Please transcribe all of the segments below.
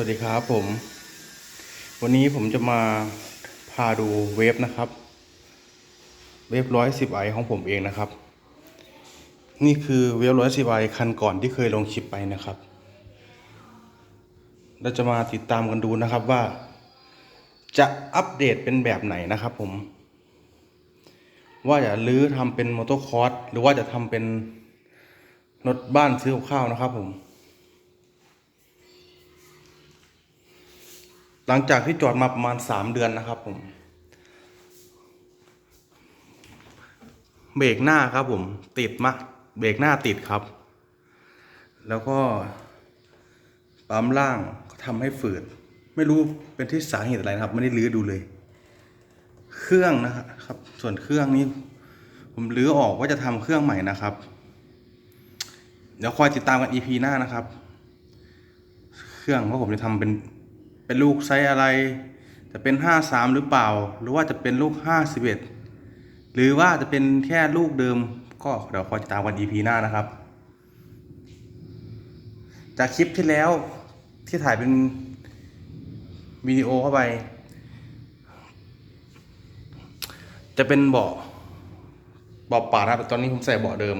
วัสดีครับผม วันนี้ผมจะมาพาดูเวฟนะครับ เวฟร้อยสิบไอของผมเองนะครับ นี่คือเวฟร้อยสิบไอคันก่อนที่เคยลงคลิปไปนะครับ เราจะมาติดตามกันดูนะครับว่า จะอัปเดตเป็นแบบไหนนะครับผม ว่าจะลื้อทำเป็นมอเตอร์คอร์สหรือว่าจะทำเป็นรถบ้านซื้อข้าวนะครับผม หลังจากที่จอดมาประมาณสามเดือนนะครับผม เบรกหน้าครับผม ติดมากเบรกหน้าติดครับ แล้วก็ปั๊มล่างทำให้ฝืด ไม่รู้เป็นที่สาเหตุอะไรนะครับ ไม่ได้ลื้อดูเลย เครื่องนะครับ ส่วนเครื่องนี้ ผมลื้อออกว่าจะทำเครื่องใหม่นะครับ เดี๋ยวคอยติดตามกัน EP หน้านะครับ เครื่องว่าผมจะทำเป็น เป็นลูกไซส์อะไร จะเป็นห้าสามหรือเปล่า หรือว่าจะเป็นลูกห้าสิบเอ็ดหรือว่าจะเป็นแค่ลูกเดิม ก็เดี๋ยวคอยติดตามกัน EP หน้านะครับ จากคลิปที่แล้วที่ถ่ายเป็นวิดีโอเข้าไป จะเป็นเบาะเบาะป่านะครับแต่ตอนนี้ผมใส่เบาะเดิม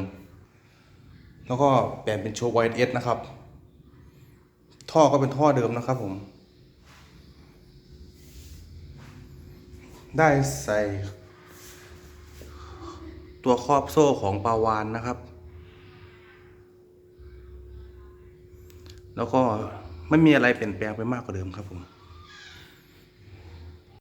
แล้วก็เปลี่ยนเป็นโชว์ไวท์เอสนะครับ ท่อก็เป็นท่อเดิมนะครับผม ได้ใส่ ตัวครอบโซ่ของปาวานนะครับ แล้วก็ไม่มีอะไรเปลี่ยนแปลงไปมากกว่าเดิมครับผม